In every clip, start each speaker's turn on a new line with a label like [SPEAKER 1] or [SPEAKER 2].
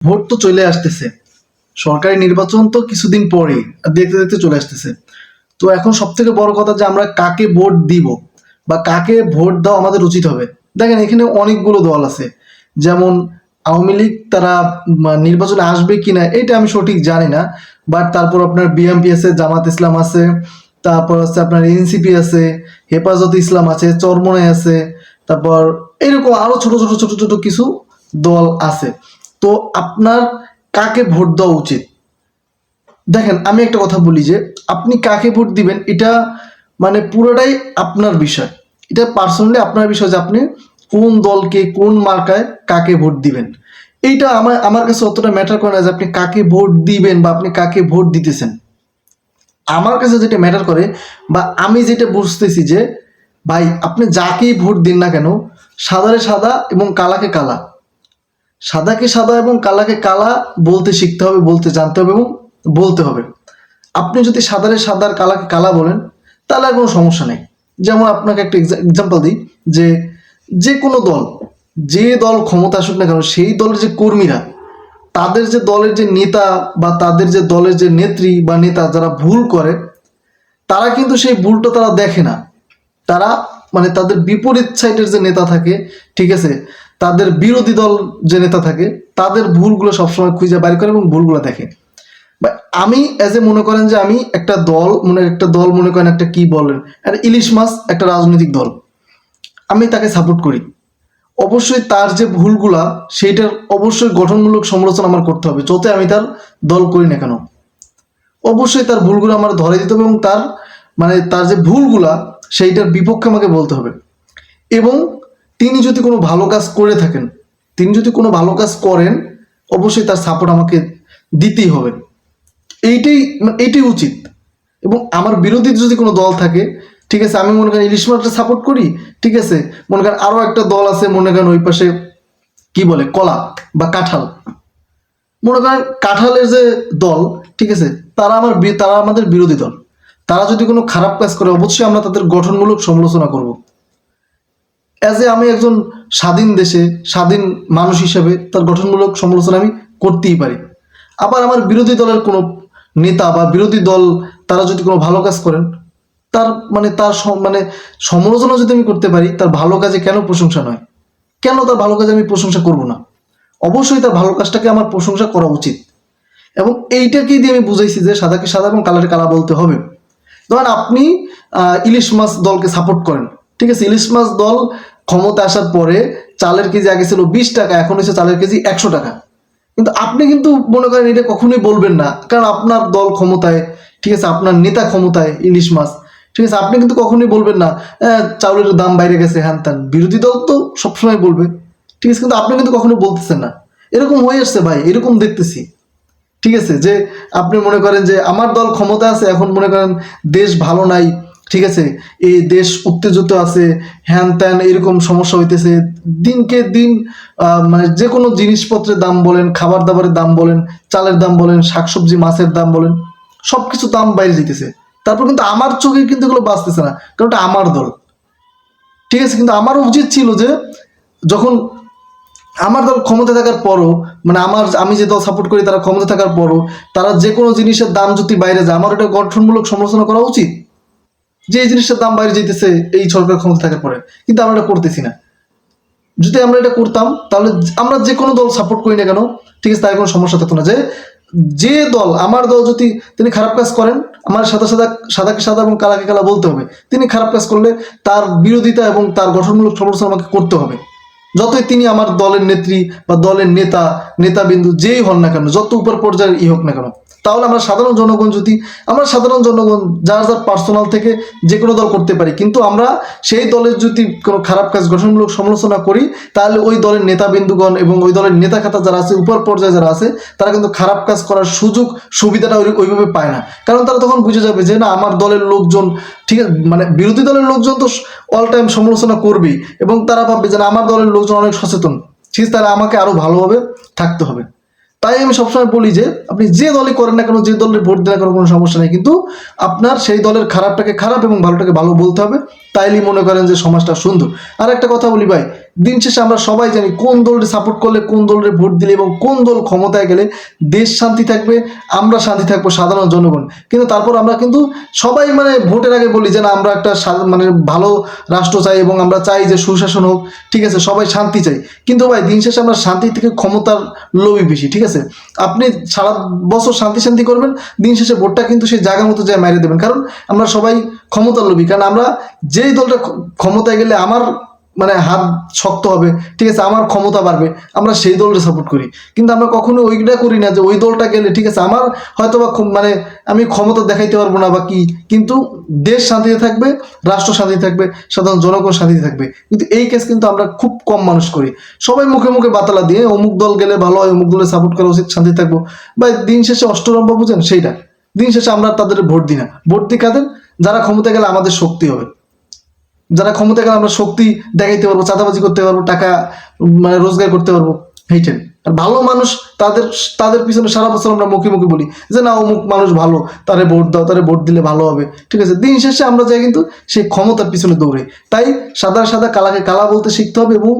[SPEAKER 1] Vote তো চলে আসতেছে। সরকারি নির্বাচন তো কিছুদিন পরে দেখতে দেখতে চলে আসতেছে। তো এখন সব থেকে বড় কথা যে আমরা কাকে ভোট দিব বা কাকে ভোট দেওয়া আমাদের উচিত হবে। দেখেন, এখানে অনেকগুলো দল আছে। যেমন আওয়ামী লীগ, তারা নির্বাচনে আসবে কিনা, এটা আমি সঠিক জানি না। বাট তারপর আপনার বিএমপি আছে, জামাত ইসলাম আছে, তারপর হচ্ছে আপনার এনসিপি আছে, হেফাজত ইসলাম আছে চরমনে আছে, তারপর এরকম আরও ছোট ছোট ছোট ছোট কিছু দল আছে। তো আপনার কাকে ভোট দেওয়া উচিত? দেখেন, আমি একটা কথা বলি যে, আপনি কাকে ভোট দিবেন, এটা মানে পুরোটাই আপনার বিষয়। এটা পার্সোনালি আপনার বিষয় যে আপনি কোন দলকে, কোন মার্কায় কাকে ভোট দিবেন। এইটা আমার আমার কাছে অতটা ম্যাটার করে না যে আপনি কাকে ভোট দিবেন বা আপনি কাকে ভোট দিতেছেন। আমার কাছে যেটা ম্যাটার করে বা আমি যেটা বুঝতেছি যে, ভাই, আপনি যাকেই ভোট দিন না কেন, সাদারে সাদা এবং কালাকে কালা। সাদাকে সাদা এবং কালাকে কালা বলতে শিখতে হবে, বলতে জানতে হবে এবং বলতে হবে। আপনি যদি সাদারে সাদার কালাকে কালা বলেন, তাহলে আর কোনো সমস্যা নেই। যেমন আপনাকে একটা এক্সাম্পল দিই, যে যে কোনো দল, যে দল ক্ষমতা আসুক না কেন, সেই দলের যে কর্মীরা, তাদের যে দলের যে নেতা বা তাদের যে দলের যে নেত্রী বা নেতা যারা ভুল করে, তারা কিন্তু সেই ভুলটা তারা দেখে না। তারা মানে তাদের বিপরীত সাইডের যে নেতা থাকে, ঠিক আছে তাদের বিরোধী দল যে নেতা থাকে, তাদের ভুলগুলো সবসময় খুঁজে বাইর করে এবং ভুলগুলো দেখে। আমি অ্যাজ এ মনে করেন যে আমি একটা দল মনে একটা দল মনে করেন একটা কি বলেন, একটা ইলিশ মাছ, একটা রাজনৈতিক দল। আমি তাকে সাপোর্ট করি। অবশ্যই তার যে ভুলগুলা, সেইটার অবশ্যই গঠনমূলক সমালোচনা আমার করতে হবে যতে আমি তার দল করি না কেন। অবশ্যই তার ভুলগুলো আমার ধরে দিতে হবে এবং তার মানে তার যে ভুলগুলা, সেইটার বিপক্ষে আমাকে বলতে হবে। এবং তিনি যদি কোনো ভালো কাজ করে থাকেন, তিনি যদি কোনো ভালো কাজ করেন, অবশ্যই তার সাপোর্ট আমাকে দিতেই হবে। এইটাই মানে এইটাই উচিত। এবং আমার বিরোধী যদি কোনো দল থাকে, ঠিক আছে, আমি মনে করেন ইলিশ মাছটা সাপোর্ট করি, ঠিক আছে, মনে করেন আরও একটা দল আছে, মনে করেন ওই পাশে কি বলে, কলা বা কাঁঠাল। মনে করেন কাঁঠালের যে দল, ঠিক আছে, তারা আমার তারা আমাদের বিরোধী দল। তারা যদি কোনো খারাপ কাজ করে, অবশ্যই আমরা তাদের গঠনমূলক সমালোচনা করব। অ্যাজ এ আমি একজন স্বাধীন দেশে, স্বাধীন মানুষ হিসেবে তার গঠনমূলক সমালোচনা আমি করতেই পারি। আবার আমার বিরোধী দলের কোনো নেতা বা বিরোধী দল, তারা যদি কোনো ভালো কাজ করেন, তার মানে তার মানে সমালোচনা যদি আমি করতে পারি, তার ভালো কাজে কেন প্রশংসা নয়? কেন তার ভালো কাজে আমি প্রশংসা করব না? অবশ্যই তার ভালো কাজটাকে আমার প্রশংসা করা উচিত। এবং এইটাকেই দিয়ে আমি বুঝাইছি যে সাদাকে সাদা এবং কালারে কালা বলতে হবে। ধরেন আপনি ইলিশ মাছ দলকে সাপোর্ট করেন। ঠিক আছে, ইলিশ মাছ দল ক্ষমতা আসার পরে চালের কেজি আগে ছিল বিশ টাকা, এখন হচ্ছে চালের কেজি একশো টাকা। কিন্তু আপনি কিন্তু মনে করেন এটা কখনোই বলবেন না। কারণ আপনার দল ক্ষমতায়, ঠিক আছে, আপনার নেতা ক্ষমতায় ইলিশ মাছ। ঠিক আছে, আপনি কিন্তু কখনোই বলবেন না চাউলের দাম বাইরে গেছে, হ্যান ত্যান। বিরোধী দল তো সবসময় বলবে। ঠিক আছে, কিন্তু আপনি কিন্তু কখনো বলতেছেন না। এরকম হয়ে আসছে ভাই, এরকম দেখতেছি। ঠিক আছে, যে আপনি মনে করেন যে আমার দল ক্ষমতা আছে, এখন মনে করেন দেশ ভালো নাই ঠিক আছে, এই দেশ উত্তেজিত আছে, হ্যান ত্যান এরকম সমস্যা হইতেছে, দিনকে দিন মানে যে কোনো জিনিসপত্রের দাম বলেন, খাবার দাবারের দাম বলেন, চালের দাম বলেন, শাকসবজি, মাছের দাম বলেন সব কিছু দাম বাইরে যেতেছে তারপর কিন্তু আমার চোখে কিন্তু এগুলো বাঁচতেছে না, কারণ ওটা আমার দল। ঠিক আছে, কিন্তু আমারও উচিত ছিল যে, যখন আমার দল ক্ষমতা থাকার পরও মানে আমার, আমি যে দল সাপোর্ট করি তারা ক্ষমতা থাকার পরও, তারা যে কোনো জিনিসের দাম যদি বাইরে যায়, আমার এটা গঠনমূলক সমালোচনা করা উচিত। যে এই জিনিসের দাম বাইরে যেতেছে এই সরকার ক্ষমতা থাকার পরে কিন্তু আমরা এটা করতেছি না। যদি আমরা এটা করতাম, তাহলে আমরা যে কোনো দল সাপোর্ট করি না কেন, ঠিক আছে, তার কোনো সমস্যা থাকতো না। যে যে দল, আমার দল যদি তিনি খারাপ কাজ করেন, আমার সাদা সাদা, সাদাকে সাদা এবং কালাকে কালা বলতে হবে। তিনি খারাপ কাজ করলে তার বিরোধিতা এবং তার গঠনমূলক সমালোচনা আমাকে করতে হবে। যতই তিনি আমার দলের নেত্রী বা দলের নেতা, নেতাবিন্দু যেই হন না কেন, যত উপর পর্যায়ের ই হোক না কেন তাহলে আমরা সাধারণ জনগণ যদি, আমরা সাধারণ জনগণ, যার যার পার্সোনাল থেকে যে কোনো দল করতে পারি, কিন্তু আমরা সেই দলের যদি কোনো খারাপ কাজ গঠনমূলক সমালোচনা করি, তাহলে ওই দলের নেতাবিন্দুগণ এবং ওই দলের নেতা খাতা যারা আছে, উপর পর্যায়ে যারা আছে, তারা কিন্তু খারাপ কাজ করার সুযোগ, সুবিধাটা ওইভাবে পায় না। কারণ তারা তখন বুঝে যাবে যে না, আমার দলের লোকজন, ঠিক আছে মানে বিরোধী দলের লোকজন তো অল টাইম সমালোচনা করবেই, এবং তারা ভাববে যে আমার দলের লোকজন অনেক সচেতন। ঠিক আছে, তাহলে আমাকে আরও ভালোভাবে থাকতে হবে। তাই আমি সবসময় বলি যে, আপনি যে দলই করেন না কেন, যে দলের ভোট দেওয়ার কোনো সমস্যা নেই। কিন্তু আপনার সেই দলের খারাপটাকে খারাপ এবং ভালোটাকে ভালো বলতে হবে। তাইলেই মনে করেন যে সমাজটা সুন্দর। আর একটা কথা বলি ভাই, দিন শেষে আমরা সবাই জানি কোন দলকে সাপোর্ট করলে, কোন দলের ভোট দিলে এবং কোন দল ক্ষমতায় গেলে দেশ শান্তি থাকবে, আমরা শান্তি থাকব সাধারণ জনগণ। কিন্তু তারপর আমরা কিন্তু সবাই মানে ভোটের আগে বলি যে না, আমরা একটা মানে ভালো রাষ্ট্র চাই এবং আমরা চাই যে সুশাসন হোক, ঠিক আছে, সবাই শান্তি চাই। কিন্তু ভাই, দিন শেষে আমরা শান্তি থেকে ক্ষমতার লোভই বেশি, ঠিক আছে? আপনি সারা বছর শান্তি শান্তি করবেন, দিন শেষে ভোটটা কিন্তু সেই জায়গা মতো যায় মাইরে দেবেন। কারণ আমরা সবাই ক্ষমতার লোভী, কারণ আমরা যেই দলটা ক্ষমতায় গেলে আমার মানে হাত শক্ত হবে, ঠিক আছে, আমার ক্ষমতা বাড়বে, আমরা সেই দলটা সাপোর্ট করি। কিন্তু আমরা কখনো ওইটা করি না যে ওই দলটা গেলে, ঠিক আছে, আমার হয়তো বা মানে আমি ক্ষমতা দেখাইতে পারব না বা কি, কিন্তু দেশ শান্তিতে থাকবে, রাষ্ট্র শান্তিতে থাকবে, সাধারণ জনগণ শান্তিতে থাকবে। কিন্তু এই কেস কিন্তু আমরা খুব কম মানুষ করি। সবাই মুখে মুখে বাতালা দিয়ে অমুক দল গেলে ভালো হয়, অমুক দলে সাপোর্ট করা উচিত শান্তি থাকব। বা দিন শেষে অষ্টরম্ব বুঝেন সেইটা। দিন শেষে আমরা তাদের ভোট দিই না। ভোট দিই কাদের? যারা ক্ষমতা গেলে আমাদের শক্তি হবে। যারা ক্ষমতা গেলে আমরা শক্তি দেখাইতে পারব, চাঁদাবাজি করতে পারব, টাকা মানে রোজগার করতে পারব হেইটেন আর ভালো মানুষ তাদের তাদের পিছনে সারা বছর আমরা মুখে মুখে বলি যে, না, অমুক মানুষ ভালো, তারে ভোট দাও, তারে ভোট দিলে ভালো হবে। ঠিক আছে? দিন শেষে আমরা যাই কিন্তু সেই ক্ষমতার পিছনে দৌড়ে। তাই সাদা সাদা কালাকে কালা বলতে শিখতে হবে এবং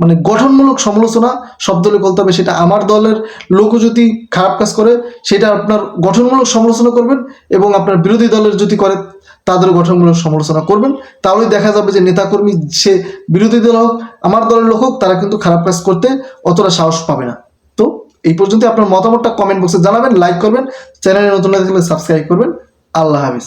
[SPEAKER 1] মানে গঠনমূলক সমালোচনা সব দলে বলতে হবে, সেটা আমার দলের লোকও যদি খারাপ কাজ করে, সেটা আপনার গঠনমূলক সমালোচনা করবেন এবং আপনার বিরোধী দলের যদি করে তাদের গঠনমূলক সমালোচনা করবেন। তাহলেই দেখা যাবে যে নেতাকর্মী সে বিরোধী দল হোক, আমার দলের লোক হোক, তারা কিন্তু খারাপ কাজ করতে অতটা সাহস পাবে না। তো এই পর্যন্ত আপনার মতামতটা কমেন্ট বক্সে জানাবেন লাইক করবেন চ্যানেলে নতুন থাকলে সাবস্ক্রাইব করবেন। আল্লাহ হাফিজ।